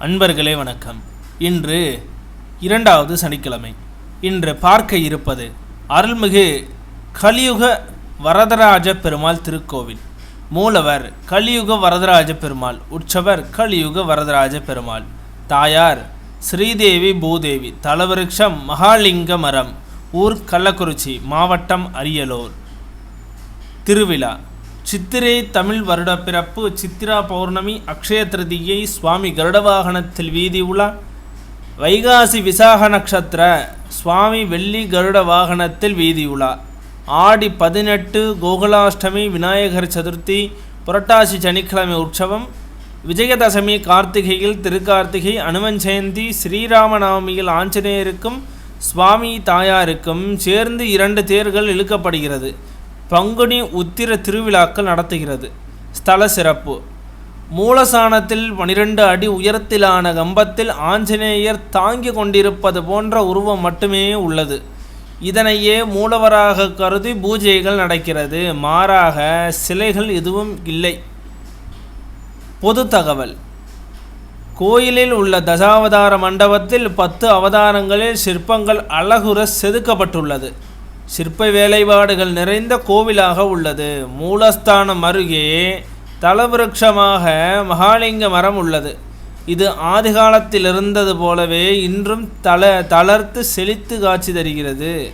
அன்பர்களே வணக்கம். இன்று இரண்டாவது சனிக்கிழமை. இன்று பார்க்க இருப்பது அருள்மிகு கலியுக வரதராஜ பெருமாள் திருக்கோவில். மூலவர் கலியுக வரதராஜ பெருமாள் உற்சவர் கலியுக வரதராஜ பெருமாள். தாயார் ஸ்ரீதேவி பூதேவி தலவருஷம் மகாலிங்க மரம் ஊர் கள்ளக்குறிச்சி மாவட்டம் அரியலூர். திருவிழா. சித்திரை தமிழ் வருட பிறப்பு சித்திரா பௌர்ணமி அக்ஷய திருதியை சுவாமி கருடவாகனத்தில் வீதி உலா. வைகாசி விசாக நட்சத்திர சுவாமி வெள்ளி கருட வாகனத்தில் வீதி உலா. ஆடி பதினெட்டு கோகுலாஷ்டமி விநாயகர் சதுர்த்தி புரட்டாசி சனிக்கிழமை உற்சவம். விஜயதசமி கார்த்திகையில் திருக்கார்த்திகை அனுமன் ஜெயந்தி ஸ்ரீராமநவமியில் ஆஞ்சநேயருக்கும் சுவாமி தாயாருக்கும் சேர்ந்து இரண்டு தேர்கள் இழுக்கப்படுகிறது. பங்குனி உத்திர திருவிழாக்கள் நடத்துகிறது. ஸ்தல சிறப்பு. மூலசானத்தில் பனிரெண்டு அடி உயரத்திலான கம்பத்தில் ஆஞ்சநேயர் தாங்கி கொண்டிருப்பது போன்ற உருவம் மட்டுமே உள்ளது. இதனையே மூலவராக கருதி பூஜைகள் நடக்கிறது. மாறாக சிலைகள் எதுவும் இல்லை. பொது தகவல். கோயிலில் உள்ள தசாவதார மண்டபத்தில் பத்து அவதாரங்களில் சிற்பங்கள் அழகுற செதுக்கப்பட்டுள்ளது. சிற்ப வேலைப்பாடுகள் நிறைந்த கோவிலாக உள்ளது. மூலஸ்தானம் அருகே தலவிருட்சமாக மகாலிங்க மரம் உள்ளது. இது ஆதிகாலத்தில் இருந்தது போலவே இன்றும் தள தளர்த்து செழித்து காட்சி தருகிறது.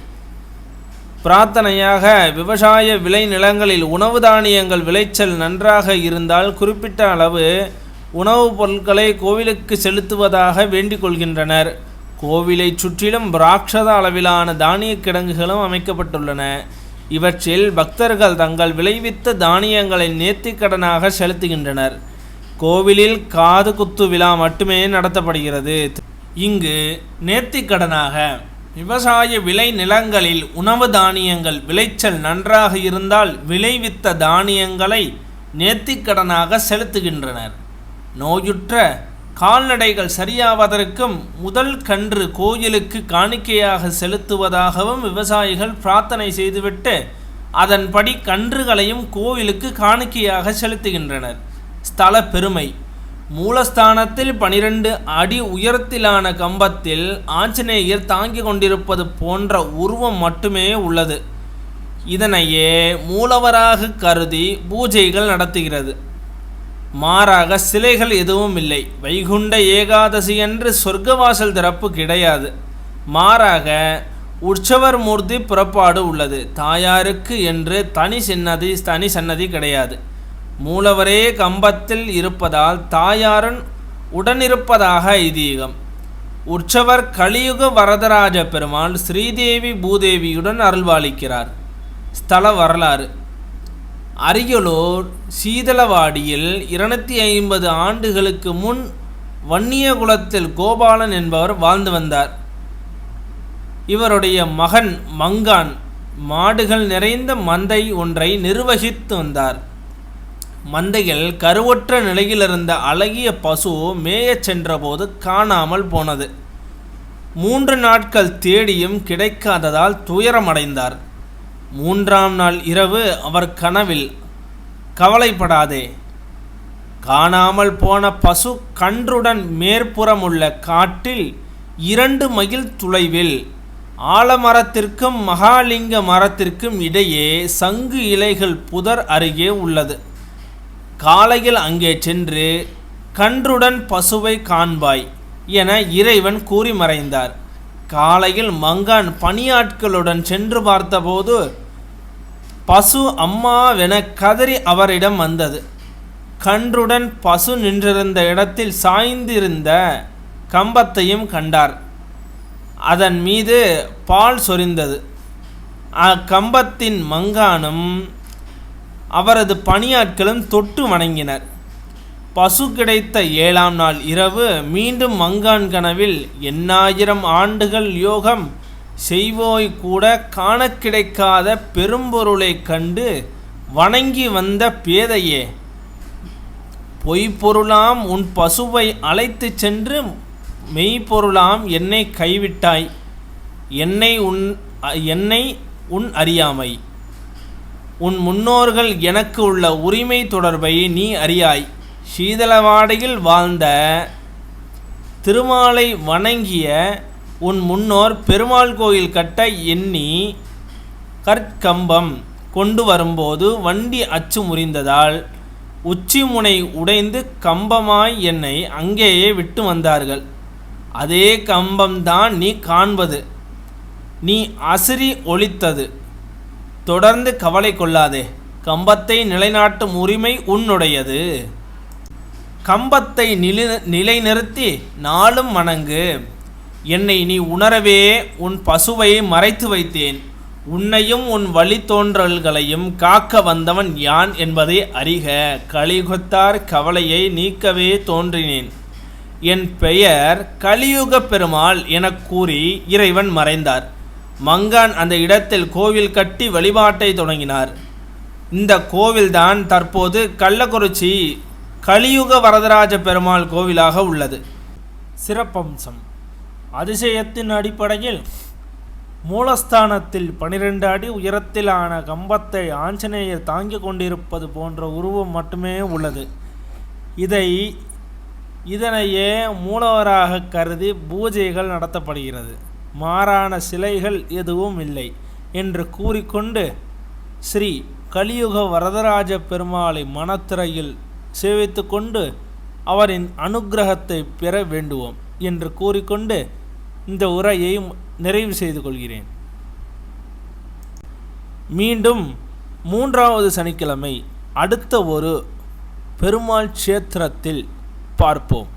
பிரார்த்தனையாக விவசாய விளை நிலங்களில் உணவு தானியங்கள் விளைச்சல் நன்றாக இருந்தால் குறிப்பிட்ட அளவு உணவுப் பொருட்களை கோவிலுக்கு செலுத்துவதாக வேண்டிக் கொள்கின்றனர். கோவிலை சுற்றிலும் பிராட்சத அளவிலான தானிய கிடங்குகளும் அமைக்கப்பட்டுள்ளன. இவற்றில் பக்தர்கள் தங்கள் விளைவித்த தானியங்களை நேர்த்திக்கடனாக செலுத்துகின்றனர். கோவிலில் காது குத்து விழா மட்டுமே நடத்தப்படுகிறது. இங்கு நேர்த்திக்கடனாக விவசாய விளை நிலங்களில் உணவு தானியங்கள் விளைச்சல் நன்றாக இருந்தால் விளைவித்த தானியங்களை நேர்த்திக்கடனாக செலுத்துகின்றனர். நோயுற்ற கால்நடைகள் சரியாவதற்கும் முதல் கன்று கோயிலுக்கு காணிக்கையாக செலுத்துவதாகவும் விவசாயிகள் பிரார்த்தனை செய்துவிட்டு அதன்படி கன்றுகளையும் கோவிலுக்கு காணிக்கையாக செலுத்துகின்றனர். ஸ்தல பெருமை. மூலஸ்தானத்தில் பனிரெண்டு அடி உயரத்திலான கம்பத்தில் ஆஞ்சநேயர் தாங்கி கொண்டிருப்பது போன்ற உருவம் மட்டுமே உள்ளது. இதனையே மூலவராக கருதி பூஜைகள் நடத்துகிறது. மாறாக சிலைகள் எதுவும் இல்லை. வைகுண்ட ஏகாதசி என்று சொர்க்கவாசல் திறப்பு கிடையாது. மாறாக உற்சவர் மூர்த்தி புறப்பாடு உள்ளது. தாயாருக்கு என்று தனி சின்னதி தனி சன்னதி கிடையாது. மூலவரே கம்பத்தில் இருப்பதால் தாயாரன் உடனிருப்பதாக ஐதீகம். உற்சவர் கலியுக வரதராஜ பெருமாள் ஸ்ரீதேவி பூதேவியுடன் அருள்வாளிக்கிறார். ஸ்தல வரலாறு. அரியலூர் சீதளவாடியில் இருநூத்தி ஐம்பது ஆண்டுகளுக்கு முன் வன்னியகுலத்தில் கோபாலன் என்பவர் வாழ்ந்து வந்தார். இவருடைய மகன் மங்கான் மாடுகள் நிறைந்த மந்தை ஒன்றை நிர்வகித்து வந்தார். மந்தையில் கருவற்ற நிலையிலிருந்த அழகிய பசு மேயச் சென்றபோது காணாமல் போனது. மூன்று நாட்கள் தேடியும் கிடைக்காததால் துயரமடைந்தார். மூன்றாம் நாள் இரவு அவர் கனவில் கவலைப்படாதே. காணாமல் போன பசு கன்றுடன் மேற்புறமுள்ள காட்டில் இரண்டு மைல் துளைவில் ஆலமரத்திற்கும் மகாலிங்க மரத்திற்கும் இடையே சங்கு இலைகள் புதர் அருகே உள்ளது. காலையில் அங்கே சென்று கன்றுடன் பசுவை காண்பாய் என இறைவன் கூறி மறைந்தார். காலையில் மங்கான் பணியாட்களுடன் சென்று பார்த்தபோது பசு அம்மாவென கதறி அவரிடம் வந்தது. கன்றுடன் பசு நின்றிருந்த இடத்தில் சாய்ந்திருந்த கம்பத்தையும் கண்டார். அதன் மீது பால் சொரிந்தது. அக்கம்பத்தின் மங்கானும் அவரது பணியாட்களும் தொட்டு வணங்கினர். பசு கிடைத்த ஏழாம் நாள் இரவு மீண்டும் மங்கான் கனவில் எண்ணாயிரம் ஆண்டுகள் யோகம் செய்வோய் கூட காண கிடைக்காத பெரும்பொருளைக் கண்டு வணங்கி வந்த பேதையே பொய்ப்பொருளாம் உன் பசுவை அழைத்துச் சென்று மெய்ப்பொருளாம் என்னை கைவிட்டாய். என்னை உன் என்னை உன் அறியாமை. உன் முன்னோர்கள் எனக்கு உள்ள உரிமை தொடர்பை நீ அறியாய். சீதளவாடையில் வாழ்ந்த திருமாலை வணங்கிய உன் முன்னோர் பெருமாள் கோயில் கட்ட எண்ணி கற்கம்பம் கொண்டு வரும்போது வண்டி அச்சு முறிந்ததால் உச்சி முனை உடைந்து கம்பமாய் என்னை அங்கேயே விட்டு வந்தார்கள். அதே கம்பம்தான் நீ காண்பது. நீ அசிரி ஒழித்தது. தொடர்ந்து கவலை கொள்ளாதே. கம்பத்தை நிலைநாட்டும் உரிமை உன்னுடையது. கம்பத்தை நிலை நிலைநிறுத்தி நாளும் மணங்கு என்னை நீ உணரவே உன் பசுவை மறைத்து வைத்தேன். உன்னையும் உன் வழித்தோன்றல்களையும் காக்க வந்தவன் யான் என்பதை அறிக கலியுகத்தார் கவலையை நீக்கவே தோன்றினேன். என் பெயர் கலியுக பெருமாள் எனக் கூறி இறைவன் மறைந்தார். மங்கான் அந்த இடத்தில் கோவில் கட்டி வழிபாட்டை தொடங்கினார். இந்த கோவில்தான் தற்போது கள்ளக்குறிச்சி கலியுக வரதராஜ பெருமாள் கோவிலாக உள்ளது. சிறப்பம்சம். அதிசயத்தின் அடிப்படையில் மூலஸ்தானத்தில் பனிரெண்டு அடி உயரத்திலான கம்பத்தை ஆஞ்சநேயர் தாங்கிக் கொண்டிருப்பது போன்ற உருவம் மட்டுமே உள்ளது. இதை இதனையே மூலவராக கருதி பூஜைகள் நடத்தப்படுகிறது. மாறான சிலைகள் எதுவும் இல்லை என்று கூறிக்கொண்டு ஸ்ரீ கலியுக வரதராஜ பெருமாளை மனத்திரையில் சேவித்து கொண்டு அவரின் அனுக்கிரகத்தை பெற வேண்டுவோம் என்று கூறிக்கொண்டு இந்த உரையை நிறைவு செய்து கொள்கிறேன். மீண்டும் மூன்றாவது சனிக்கிழமை அடுத்த ஒரு பெருமாள் க்ஷேத்திரத்தில் பார்ப்போம்.